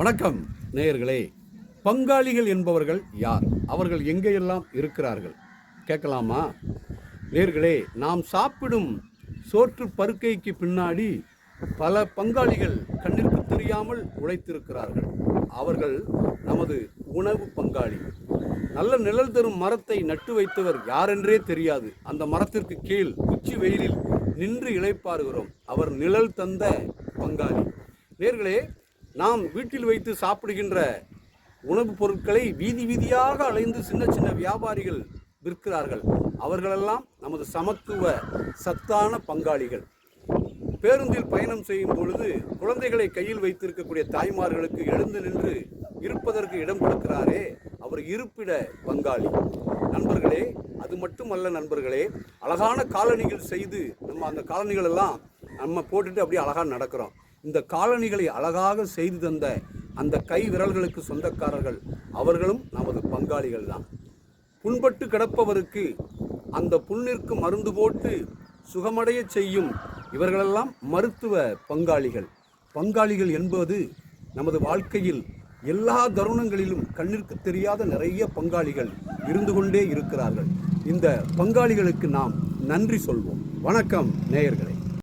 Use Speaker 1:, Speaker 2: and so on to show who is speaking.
Speaker 1: வணக்கம் நேயர்களே. பங்காளிகள் என்பவர்கள் யார்? அவர்கள் எங்கேயெல்லாம் இருக்கிறார்கள்? கேட்கலாமா? நேர்களே நாம் சாப்பிடும் சோற்று பருக்கைக்கு பின்னாடி பல பங்காளிகள் கண்ணிற்கு தெரியாமல் உழைத்திருக்கிறார்கள். அவர்கள் நமது உணவு பங்காளி. நல்ல நிழல் தரும் மரத்தை நட்டு வைத்தவர் யாரென்றே தெரியாது. அந்த மரத்திற்கு கீழ் உச்சி வெயிலில் நின்று இழைப்பாருகிறோம். அவர் நிழல் தந்த பங்காளி. நேர்களே நாம் வீட்டில் வைத்து சாப்பிடுகின்ற உணவுப் பொருட்களை வீதி வீதியாக அலைந்து சின்ன சின்ன வியாபாரிகள் விற்கிறார்கள். அவர்களெல்லாம் நமது சமத்துவ சத்தான பங்காளிகள். பேருந்தில் பயணம் செய்யும் பொழுது குழந்தைகளை கையில் வைத்திருக்கக்கூடிய தாய்மார்களுக்கு எழுந்து நின்று இருப்பதற்கு இடம் கொடுக்கிறாரே அவர் இருப்பிட பங்காளி. நண்பர்களே அது மட்டுமல்ல நண்பர்களே அழகான காலணிகள் செய்து நம்ம அந்த காலணிகள் எல்லாம் நம்ம போட்டுட்டு அப்படியே அழகாக நடக்கிறோம். இந்த காலணிகளை அழகாக செய்து தந்த அந்த கை விரல்களுக்கு சொந்தக்காரர்கள் அவர்களும் நமது பங்காளிகள் தான். புண்பட்டு கிடப்பவருக்கு அந்த புண்ணிற்கு மருந்து போட்டு சுகமடைய செய்யும் இவர்களெல்லாம் மருத்துவ பங்காளிகள். பங்காளிகள் என்பது நமது வாழ்க்கையில் எல்லா தருணங்களிலும் கண்ணிற்கு தெரியாத நிறைய பங்காளிகள் இருந்து கொண்டே இருக்கிறார்கள். இந்த பங்காளிகளுக்கு நாம் நன்றி சொல்வோம். வணக்கம் நேயர்களே.